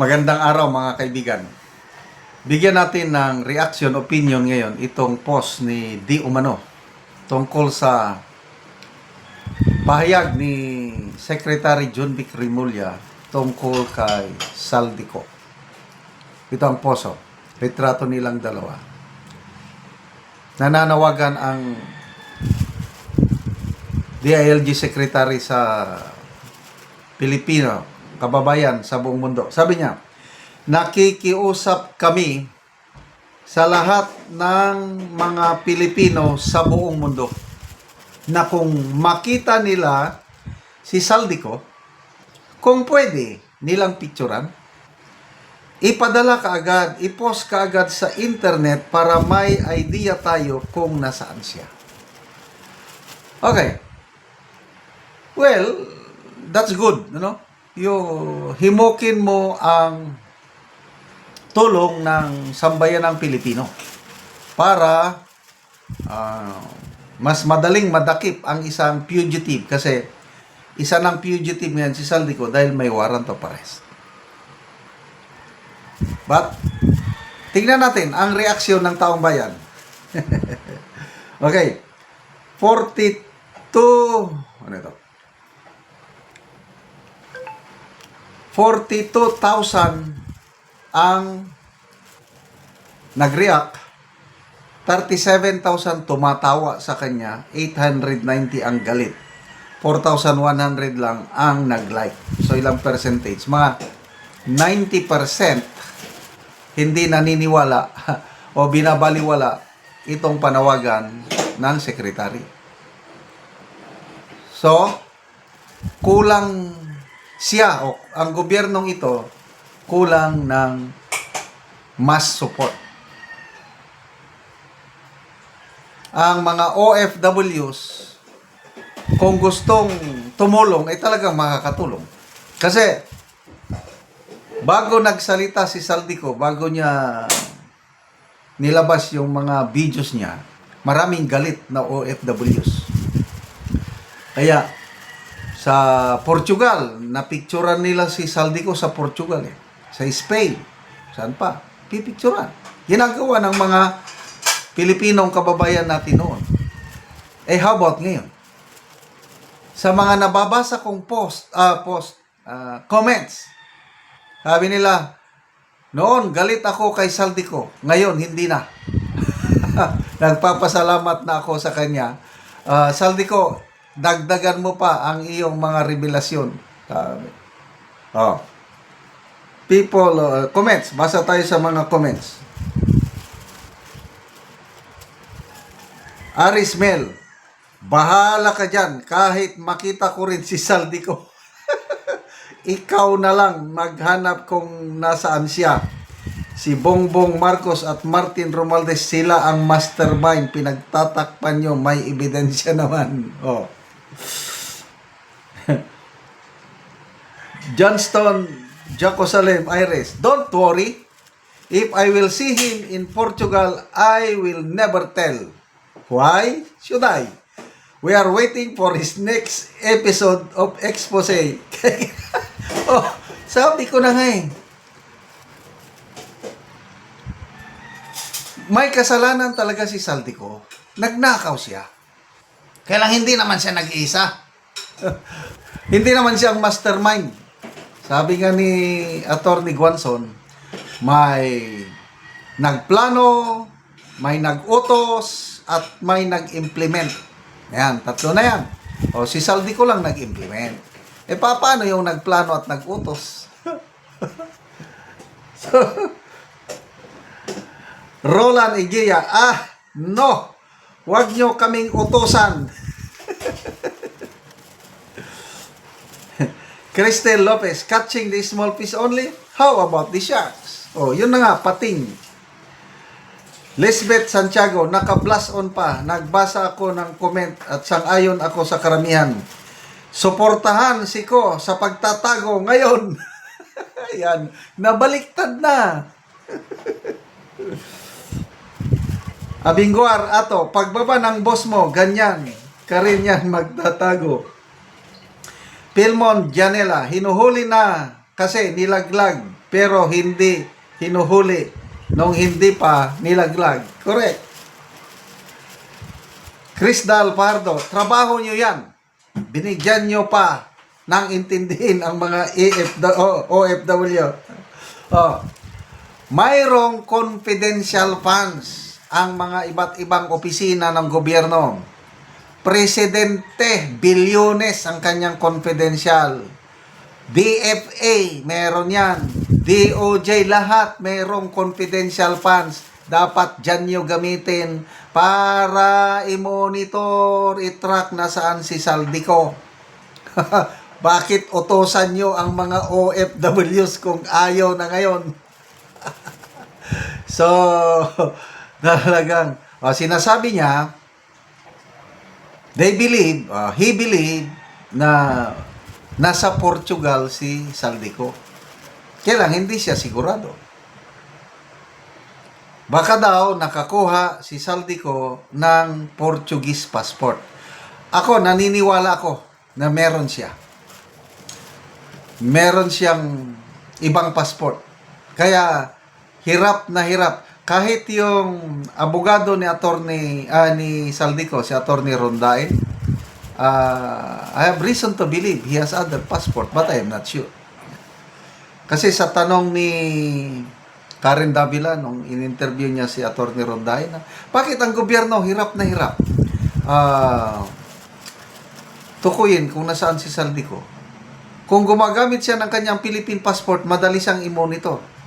Magandang araw mga kaibigan. Bigyan natin ng reaction, opinion ngayon itong post ni Di Umano tungkol sa pahayag ni Secretary John Vic Rimulya tungkol kay Saldico. Ito ang poso. Retrato nilang dalawa. Nananawagan ang DILG Secretary sa Pilipino, kababayan sa buong mundo. Sabi niya, nakikiusap kami sa lahat ng mga Pilipino sa buong mundo na kung makita nila si Saldico, kung pwede nilang picturean, ipadala kaagad, ipost kaagad sa internet para may idea tayo kung nasaan siya. Okay. Well, that's good, ano? Yung himukin mo ang tulong ng sambayan ng Pilipino para ah, mas madaling madakip ang isang fugitive kasi isa ng fugitive ngayon si Saldico dahil may warrant of arrest. But, tingnan natin ang reaksyon ng taong bayan. okay. 42, ano ito? 42,000 ang nag-react. 37,000 tumatawa sa kanya. 890 ang galit. 4,100 lang ang nag-like. So, ilang percentage? Mga 90% hindi naniniwala o binabaliwala itong panawagan ng sekretary. So, kulang siya o ang gobyernong ito kulang ng mass support. Ang mga OFWs kung gustong tumulong ay talagang makakatulong. Kasi bago nagsalita si Saldico, bago niya nilabas yung mga videos niya, maraming galit na OFWs. Kaya sa Portugal, napicturan nila si Saldico sa Portugal eh. Sa Spain, saan pa? Pipicturan. Ginagawa ng mga Pilipinong kababayan natin noon. Eh how about ngayon? Sa mga nababasa kong post, ah post, ah, comments, sabi nila, noon galit ako kay Saldico, ngayon hindi na. Nagpapasalamat na ako sa kanya. Ah, Saldico, dagdagan mo pa ang iyong mga revelasyon. Sabi. Oh. People, uh, comments. Basa tayo sa mga comments. Arismel, bahala ka dyan kahit makita ko rin si Saldico. Ikaw na lang maghanap kung nasaan siya. Si Bongbong Marcos at Martin Romualdez sila ang mastermind. Pinagtatakpan nyo, may ebidensya naman. Oh. Johnston Jerusalem Iris, don't worry. If I will see him in Portugal, I will never tell. Why should I? We are waiting for his next episode of expose. oh, sabi ko na nga eh. May kasalanan talaga si Saldico. Nagnakaw siya. Kaya lang hindi naman siya nag-iisa. hindi naman siya ang mastermind. Sabi nga ni Attorney Guanson, may nagplano, may nag-utos, at may nag-implement. Yan, tatlo na yan. O, si Saldi ko lang nag-implement. E, pa, paano yung nagplano at nag-utos? so, Roland Igea, ah, no, wag nyo kaming utosan. Cristel Lopez, catching the small fish only? How about the sharks? Oh, yun na nga, pating. Lisbeth Santiago, naka-blast on pa. Nagbasa ako ng comment at sang-ayon ako sa karamihan. Suportahan si Ko sa pagtatago ngayon. Ayan, nabaliktad na. Abingguar, ato, pagbaba ng boss mo, ganyan, ka yan magtatago. Pilmon Janela, hinuhuli na kasi nilaglag pero hindi hinuhuli nung hindi pa nilaglag. Correct. Chris Dal Pardo, trabaho nyo yan. Binigyan nyo pa ng intindihin ang mga EFW, OFW. Oh. Mayroong confidential funds ang mga iba't ibang opisina ng gobyerno. Presidente, bilyones ang kanyang confidential. DFA, meron yan. DOJ, lahat merong confidential funds. Dapat dyan nyo gamitin para i-monitor, i-track na saan si Saldico. Bakit utosan nyo ang mga OFWs kung ayaw na ngayon? so, talagang, oh, sinasabi niya, they believe, uh, he believe na nasa Portugal si Saldico. Kaya lang, hindi siya sigurado. Baka daw nakakuha si Saldico ng Portuguese passport. Ako, naniniwala ako na meron siya. Meron siyang ibang passport. Kaya, hirap na hirap. Kahit yung abogado ni attorney ah, ni Saldico, si attorney Rondain, ah, I have reason to believe he has other passport, but I am not sure. Kasi sa tanong ni Karen Davila nung in-interview niya si attorney Rondain, bakit ang gobyerno hirap na hirap? Ah, tukuyin kung nasaan si Saldico. Kung gumagamit siya ng kanyang Philippine passport, madali siyang i-monitor.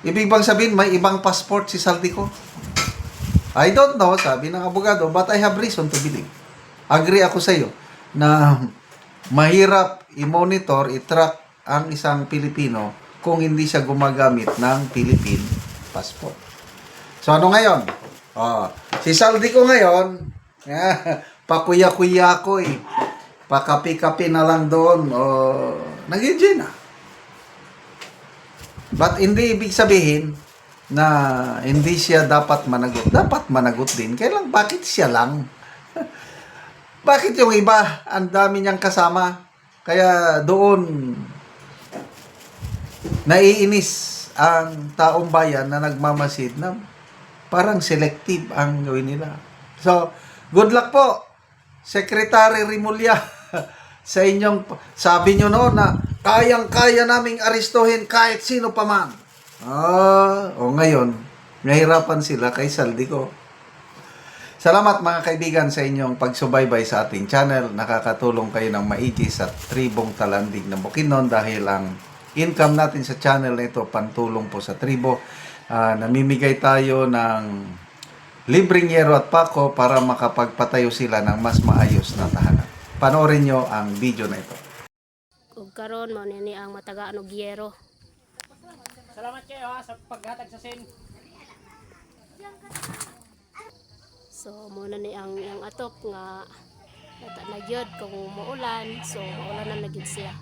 Ibig bang sabihin, may ibang passport si Saldico? I don't know, sabi ng abogado, but I have reason to believe. Agree ako sa iyo na mahirap i-monitor, i-track ang isang Pilipino kung hindi siya gumagamit ng Philippine passport. So ano ngayon? Oh, si Saldico ngayon, pakuya-kuya ko eh. Pakapi-kapi na lang doon. Oh, nag-enjoy na. But hindi ibig sabihin na hindi siya dapat managot. Dapat managot din. Kaya lang, bakit siya lang? bakit yung iba, ang dami niyang kasama? Kaya doon, naiinis ang taong bayan na nagmamasid na parang selective ang gawin nila. So, good luck po, Secretary Rimulya, sa inyong, sabi nyo noon na kayang-kaya naming aristohin kahit sino pa man. Ah, o ngayon, nahirapan sila kay Saldico. Salamat mga kaibigan sa inyong pagsubaybay sa ating channel. Nakakatulong kayo ng maigi sa tribong talandig ng Bukidnon dahil ang income natin sa channel na ito pantulong po sa tribo. Ah, namimigay tayo ng libreng yero at pako para makapagpatayo sila ng mas maayos na tahanan. Panoorin nyo ang video na ito. ug karon mao ni ang matagaan og yero. Salamat kayo ha sa paghatag sa sin. So mo na ni ang ang atop nga nata na gyud kung muulan, so maulanan na gyud siya.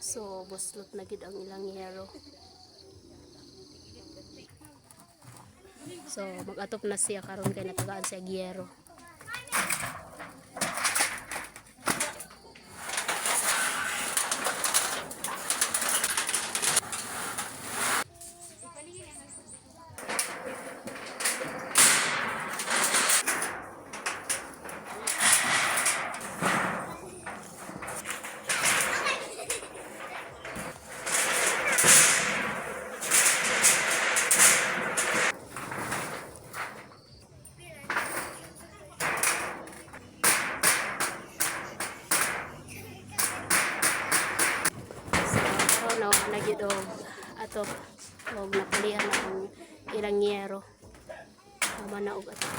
So buslot na gyud ang ilang yero. So mag-atop na siya karon kay natagaan siya gyero. So, karon no, nagyud og atop og napulihan na ang ilang yero. Tama na og atop.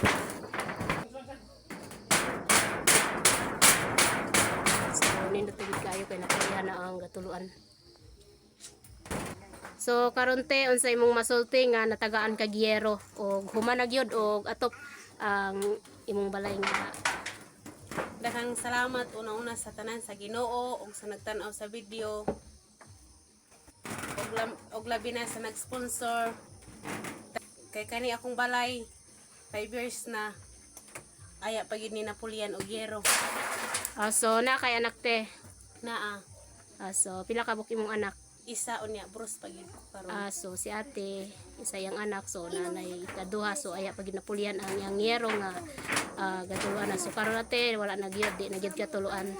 So, nindot gid kayo kay napulihan na ang gatuluan. So, karon te unsay imong masulti nga natagaan kag yero og humanag yun og atop ang imong balay nga Daghang salamat una-una sa tanan sa Ginoo ug sa nagtan-aw sa video. Og, og labi na sa nag-sponsor. Kay kani akong balay 5 years na aya pa gid ni Napoleon og yero. Ah, so na kay anak te. Naa Ah, so pila ka buki mong anak? isa unya bros pa gid karon. Ah, so si ate, isa yang anak, so nanay kaduha, so aya pag napulian ang yang yero nga ah, gatuluan na. So karon ate, wala na gyud, di na gyud katuluan.